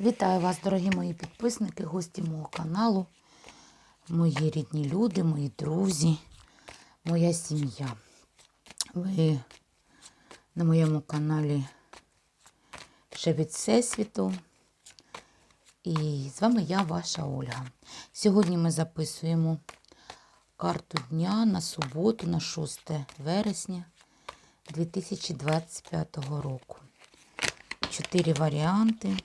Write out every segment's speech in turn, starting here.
Вітаю вас, дорогі мої підписники, гості мого каналу, мої рідні люди, мої друзі, моя сім'я. Ви на моєму каналі ще від Всесвіту. І з вами я, ваша Ольга. Сьогодні ми записуємо карту дня на суботу, на 6 вересня 2025 року. Чотири варіанти.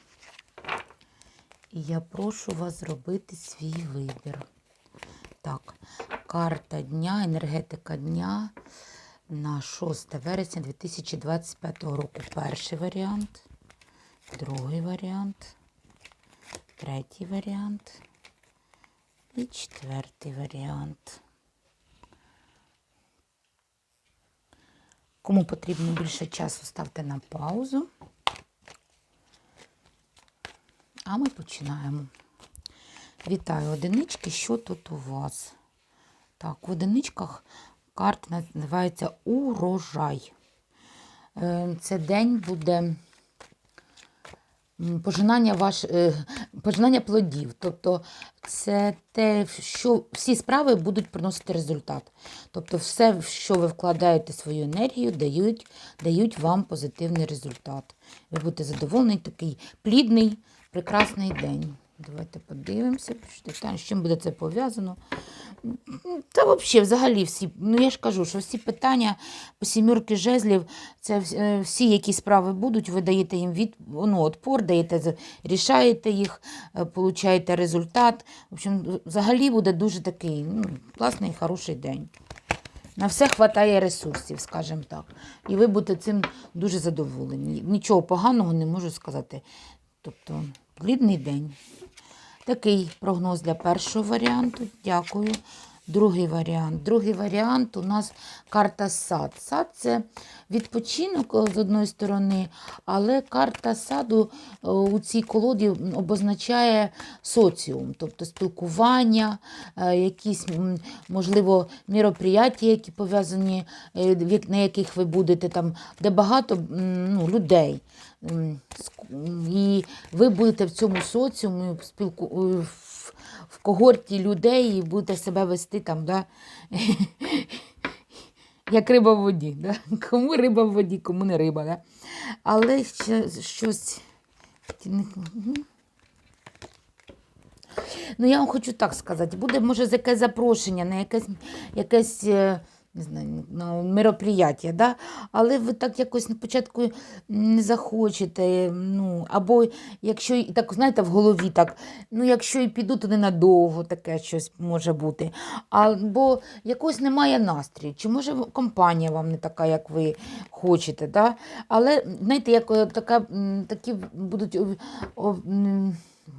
І я прошу вас зробити свій вибір. Так, карта дня, енергетика дня на 6 вересня 2025 року. Перший варіант, другий варіант, третій варіант і четвертий варіант. Кому потрібно більше часу, ставте на паузу. А ми починаємо. Вітаю одинички. Що тут у вас? Так, в одиничках карта називається урожай. Е, Це день буде пожинання, ваш, е, пожинання плодів. Тобто це те, що всі справи будуть приносити результат. Тобто все, в що ви вкладаєте свою енергію, дають, дають вам позитивний результат. Ви будете задоволені, такий плідний, прекрасний день. Давайте подивимося, з чим буде це пов'язано. Та взагалі, взагалі всі, ну я ж кажу, що всі питання по сімірки жезлів, це е, всі, які справи будуть, ви даєте їм від, ну, отпор, даєте, рішаєте їх, е, получаєте результат. В общем, взагалі буде дуже такий ну, класний, хороший день. На все вистачає ресурсів, скажімо так. І ви будете цим дуже задоволені. Нічого поганого не можу сказати. Тобто, плідний день. Такий прогноз для першого варіанту. Дякую. Другий варіант. Другий варіант у нас карта сад. Сад це відпочинок з одної сторони, але карта саду у цій колоді обозначає соціум, тобто спілкування, е, якісь, можливо, міроприяття, які пов'язані, е, на яких ви будете там, де багато ну, людей. І ви будете в цьому соціумі спілку... е, в, в когорті людей і будете себе вести там, да? як риба в воді. Да? Кому риба в воді, кому не риба. Да? Але ще щось. Ну, я вам хочу так сказати, буде, може, якесь запрошення на якесь, якесь е, не знаю, на мероприяття, да? але ви так якось на початку не захочете. Ну, або якщо, так, знаєте, в голові так, ну, якщо і піду, то ненадовго таке щось може бути. Або якось немає настрію, чи може компанія вам не така, як ви хочете. Да? Але, знаєте, як е, така, такі будуть о- о-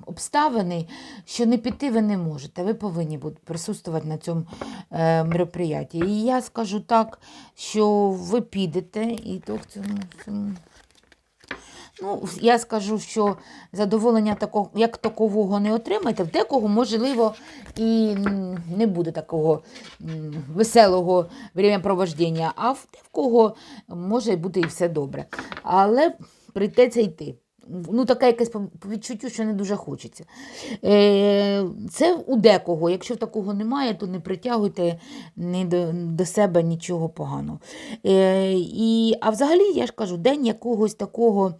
обставини, що не піти ви не можете. Ви повинні будете присутствувати на цьому е, мероприятті. І я скажу так, що ви підете, і то в цьому. цьому Ну, я скажу, що задоволення такого, як такового не отримаєте, в декого, можливо, і не буде такого веселого времяпровождення, а в кого може бути і все добре. Але прийдеться йти. Ну, таке якесь по що не дуже хочеться. Е, Це у декого. Якщо такого немає, то не притягуйте ні до, до себе нічого поганого. Е, і, а взагалі, я ж кажу, день якогось такого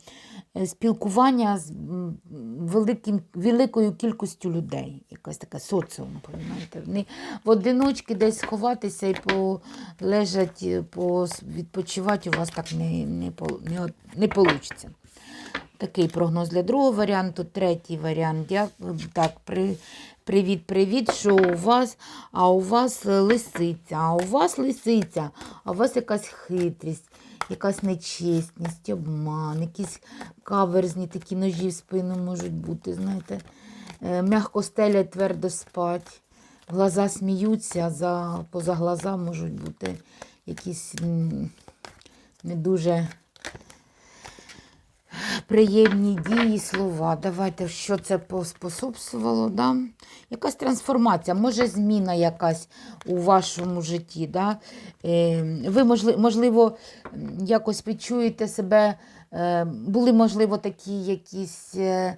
е, спілкування з великим, великою кількістю людей. Якась така соціум, розумієте? Не в одиночки десь сховатися і полежать, відпочивати у вас так не, не, не, от- не вийде. Такий прогноз для другого варіанту. Третій варіант. Так, привіт, привіт, що у вас, а у вас е, лисиця, а у вас лисиця, а у вас якась хитрість, якась нечесність, обман, якісь каверзні такі ножі в спину можуть бути, знаєте, Е, м'яко стелять, твердо спать. Глаза сміються, за, поза глаза можуть бути якісь не дуже приємні дії, слова. Давайте, що це поспособствувало. Да? Якась трансформація, може зміна якась у вашому житті. Да? Е, Ви, можливо, якось відчуєте себе, е, були, можливо, такі якісь. е,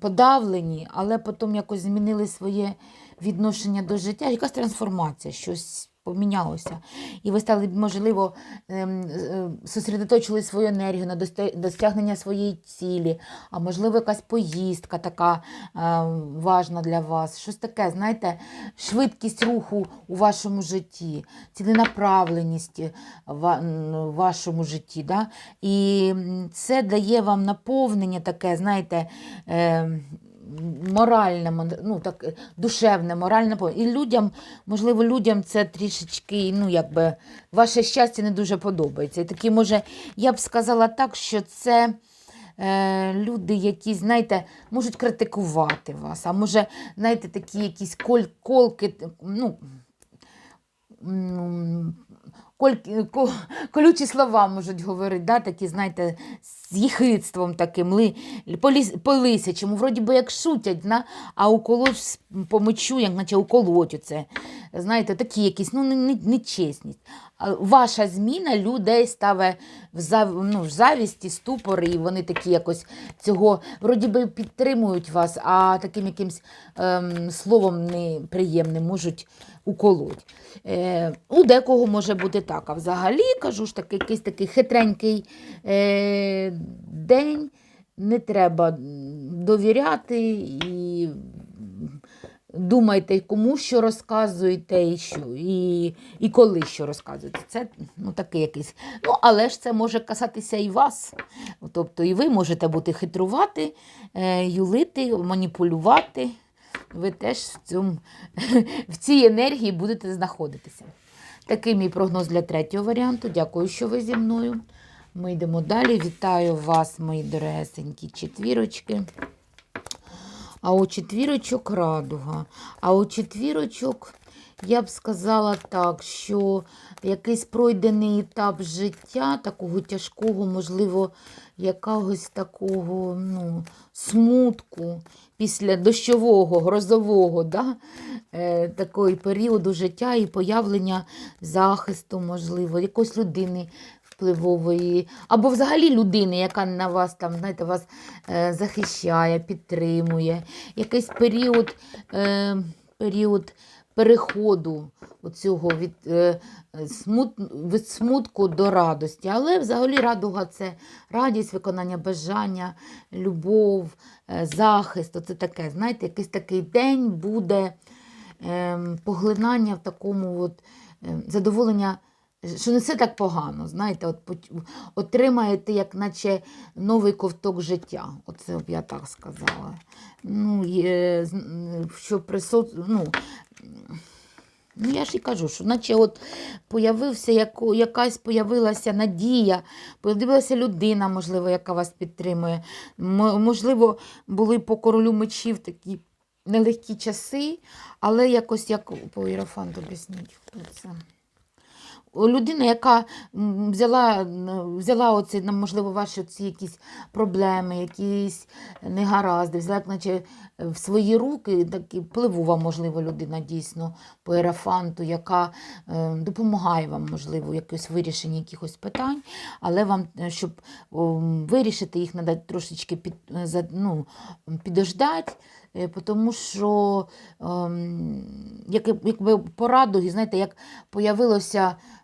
подавлені, але потім якось змінили своє відношення до життя. Якась трансформація, щось помінялося. І ви стали, можливо, ем, е, сосредоточили свою енергію на досягнення своєї цілі, а можливо, якась поїздка така е, важна для вас. Щось таке, знаєте, швидкість руху у вашому житті, ціленаправленість в вашому житті. Да? І це дає вам наповнення таке, знаєте, е, моральне, ну, так, душевне, моральне. І людям, можливо, людям це трішечки, ну, якби, ваше щастя не дуже подобається. І такі, може, я б сказала так, що це. Е, люди, які, знаєте, можуть критикувати вас, а може, знаєте, такі якісь коль, колки, ну, колючі слова можуть говорити, да, такі, знаєте, з їхидством таким, ли, поліс- по лисячому, вроді би як шутять, на, а уколоть с- по мечу, як наче уколоть оце. Знаєте, такі якісь, ну, не- не- нечесність. Ваша зміна людей ставить в, зав... ну, в завісті, ступори, і вони такі якось цього вроді би підтримують вас, а таким якимсь ем, словом неприємним можуть уколоть. Е, у декого може бути так. А взагалі, кажу ж таки, якийсь такий хитренький е, день, не треба довіряти і думайте, кому що розказуєте і що, і, і коли що розказуєте. Це ну, такий якийсь. Ну, але ж це може касатися і вас. Тобто і ви можете бути хитрувати, е, юлити, маніпулювати. Ви теж в, цьому, в цій енергії будете знаходитися. Такий мій прогноз для третього варіанту. Дякую, що ви зі мною. Ми йдемо далі. Вітаю вас, мої дорогесенькі четвірочки. А у четвірочок радуга. А у четвірочок я б сказала так, що якийсь пройдений етап життя, такого тяжкого, можливо, якогось такого ну, смутку після дощового, грозового, да? е, такої періоду життя і появлення захисту, можливо, якоїсь людини впливової, або взагалі людини, яка на вас там, знаєте, вас е, захищає, підтримує. Якийсь період, е, період переходу оцього від, е, смут, від смутку до радості. Але взагалі радуга це радість, виконання бажання, любов, е, захист. Оце таке, знаєте, якийсь такий день буде е, поглинання в такому от, е, задоволення що не все так погано, знаєте, от отримаєте, як наче новий ковток життя. Оце б я так сказала. Ну, є, що присут... ну, ну, я ж і кажу, що наче от появився, яко, якась появилася надія, появилася людина, можливо, яка вас підтримує. Можливо, були по королю мечів такі нелегкі часи, але якось як по Іерофанту об'ясніть, людина, яка взяла, взяла оці, ну, можливо, ваші ці якісь проблеми, якісь негаразди, взяла, наче в свої руки, так і впливова, можливо, людина дійсно по ерафанту, яка е, допомагає вам, можливо, якось вирішенні якихось питань, але вам, е, щоб вирішити їх, треба трошечки під, е, ну, підождати, е, тому що ем, як, якби по знаєте, як появилося е,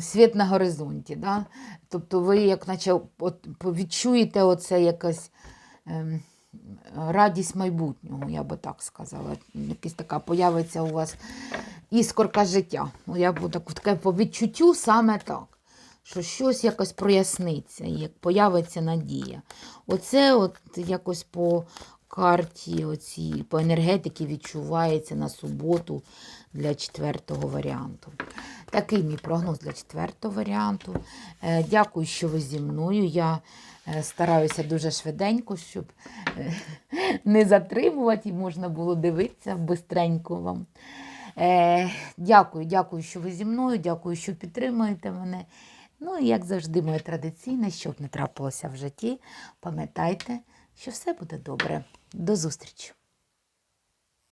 світ на горизонті. Да? Тобто ви як наче от, відчуєте оце якась ем, радість майбутнього, я би так сказала. Якась така появиться у вас іскорка життя. Ну, Я б так, таке по відчуттю саме так. Що щось якось проясниться, як появиться надія. Оце от якось по карті, оці, по енергетики відчувається на суботу для четвертого варіанту. Такий мій прогноз для четвертого варіанту. Е, Дякую, що ви зі мною. Я е, стараюся дуже швиденько, щоб е, не затримувати і можна було дивитися бистренько вам. Дякую, дякую, що ви зі мною, дякую, що підтримуєте мене. Ну і як завжди, моє традиційне, щоб не трапилося в житті, пам'ятайте, що все буде добре. До зустрічі!